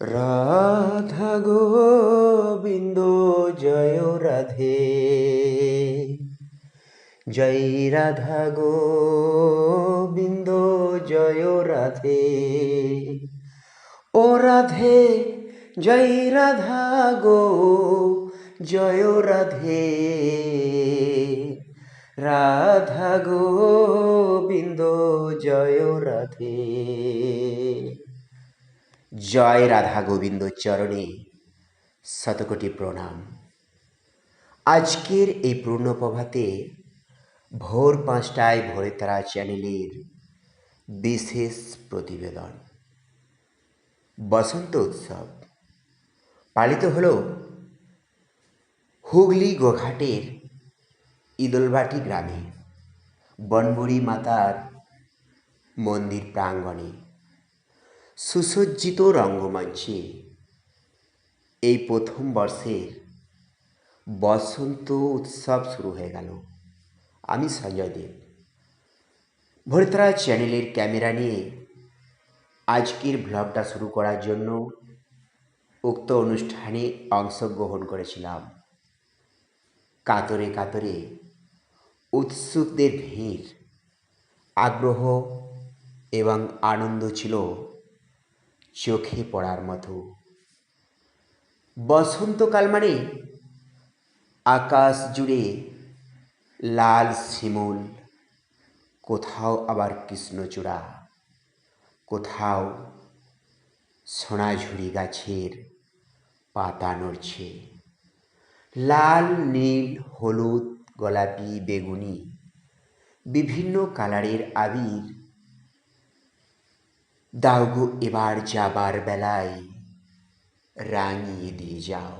রাধা গোবিন্দ, জয় রাধে। জয় রাধা গোবিন্দ, জয় রাধে। ও রাধে, জয় রাধা গো, জয় রাধে। রাধা গোবিন্দ, জয় রাধে। জয় রাধা গোবিন্দ চরণে শতকোটি প্রণাম। আজকের এই পূর্ণ প্রভাতে ভোর পাঁচটায় ভোরে তারা চ্যানেলের বিশেষ প্রতিবেদন। বসন্ত উৎসব পালিত হল হুগলি গোঘাটের ইদলবাটি গ্রামে। বনবুড়ি মাতার মন্দির প্রাঙ্গণে। সুসজ্জিত রঙ্গমঞ্চে। এই প্রথম বর্ষের বসন্ত উৎসব শুরু হয়ে গেল। আমি সঞ্জয় দেব। ভরিতরা চ্যানেলের ক্যামেরা নিয়ে আজকের ব্লগটা শুরু করার জন্য উক্ত অনুষ্ঠানে অংশগ্রহণ করেছিলাম। কাতরে কাতরে উৎসুকদের ভিড়, আগ্রহ এবং আনন্দ ছিল চোখে পড়ার মতো। বসন্তকাল মানে আকাশ জুড়ে লাল শিমুল কোথাও আবার কৃষ্ণচূড়া, কোথাও সোনাঝুরি গাছের পাতা নড়ছে। লাল, নীল, হলুদ, গোলাপি, বেগুনি, বিভিন্ন কালারের আবির দাওগো এবার যাবার বেলায়। রাঙিয়ে দিয়ে যাও।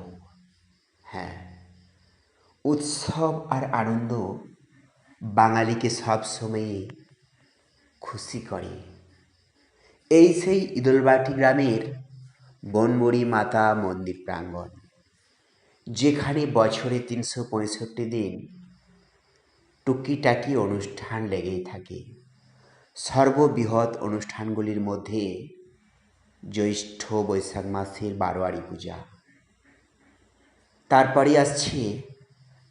হ্যাঁ উৎসব আর আনন্দ বাঙালিকে সব সময়ে খুশি করে। এই সেই ইদলবাটি গ্রামের বনমরি মাতা মন্দির প্রাঙ্গণ, যেখানে বছরে তিনশো পঁয়ষট্টি দিন টুকিটাকি অনুষ্ঠান লেগেই থাকে। সর্ববৃহৎ অনুষ্ঠানগুলির মধ্যে জ্যৈষ্ঠ বৈশাখ মাসের বারোয়ারি পূজা। তারপরে আসছে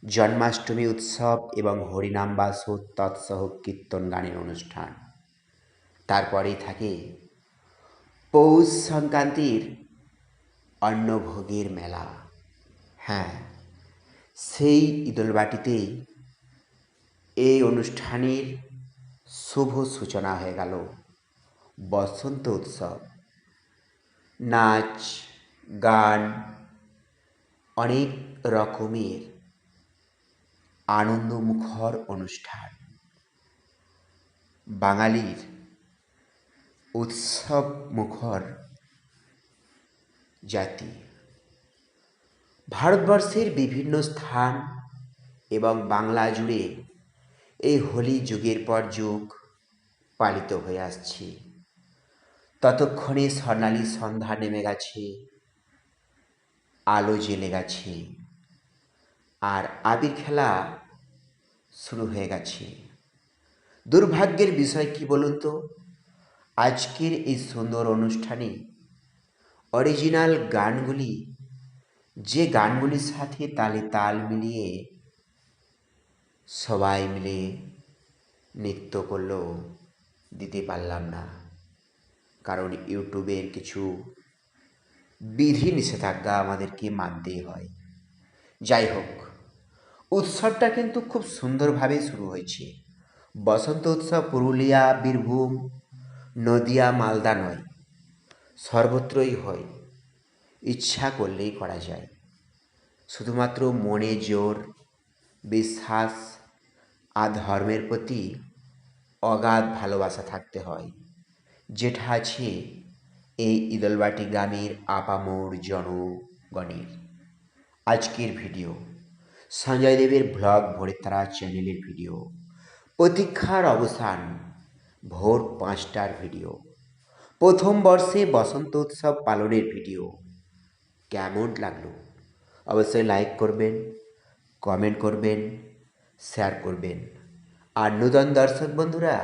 জন্মাষ্টমী উৎসব এবং হরিনাম বাসর তৎসহ কীর্তন গানের অনুষ্ঠান। তারপরেই থাকে পৌষ সংক্রান্তির অন্নভোগের মেলা। হ্যাঁ সেই ঈদলবাটিতেই এই অনুষ্ঠানের শুভ সূচনা হয়ে গেল। বসন্ত উৎসব। নাচ, গান অনেক রকমের আনন্দমুখর অনুষ্ঠান। বাঙালির উৎসব মুখর জাতি। ভারতবর্ষের বিভিন্ন স্থান এবং বাংলা জুড়ে এই হোলি যুগের পর যুগ পালিত হয়ে আসছে। ততক্ষণে স্বর্ণালী সন্ধ্যা নেমে গেছে, আলো জেলে গেছে, আর আবির খেলা শুরু হয়ে গেছে। দুর্ভাগ্যের বিষয় কি বলুন তো? আজকের এই সুন্দর অনুষ্ঠানে অরিজিনাল গানগুলি, যে গানগুলির সাথে তালে তাল মিলিয়ে সবাই মিলে নৃত্য করলেও দিতে পারলাম না। কারণ ইউটিউবের কিছু বিধি নিষেধাজ্ঞা আমাদেরকে মানতেই হয়। যাই হোক, উৎসবটা কিন্তু খুব সুন্দরভাবে শুরু হয়েছে। বসন্ত উৎসব পুরুলিয়া, বীরভূম, নদিয়া, মালদা নয়, সর্বত্রই হয়। ইচ্ছা করলেই করা যায়। শুধুমাত্র মনে জোর, বিশ্বাস আর ধর্মের প্রতি অগাধ ভালোবাসা থাকতে হয়। যেটা আছে এই ইদলবাটি গ্রামের আপামোর জনগণের। আজকের ভিডিও। সঞ্জয় দেবের ব্লগ ভোরের তারা চ্যানেলের ভিডিও। প্রতীক্ষার অবসান ভোর পাঁচটার ভিডিও। প্রথম বর্ষে বসন্ত উৎসব পালনের ভিডিও। কেমন লাগল? অবশ্যই লাইক করবেন কমেন্ট করবেন শেয়ার করবেন। আর নূতন দর্শক বন্ধুরা,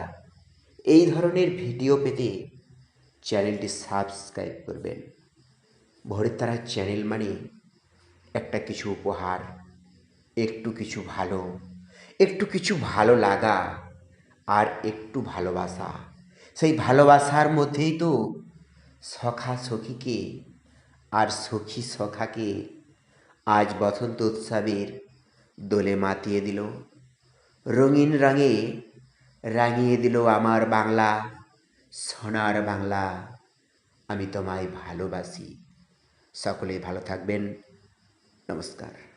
এই ধরনের ভিডিও পেতে চ্যানেলটি সাবস্ক্রাইব করবেন। ভোরের তারা চ্যানেল মানে একটা কিছু উপহার, একটু কিছু ভালো, একটু কিছু ভালো লাগা আর একটু ভালোবাসা। সেই ভালোবাসার মধ্যেই তো সখা সখীকে আর সখী সখাকে আজ বসন্ত উৎসবের দোলে মাতিয়ে দিল। রঙিন রঙে রাঙিয়ে দিল আমার বাংলা, সোনার বাংলা। আমি তোমায় ভালোবাসি। সকলে ভালো থাকবেন। নমস্কার।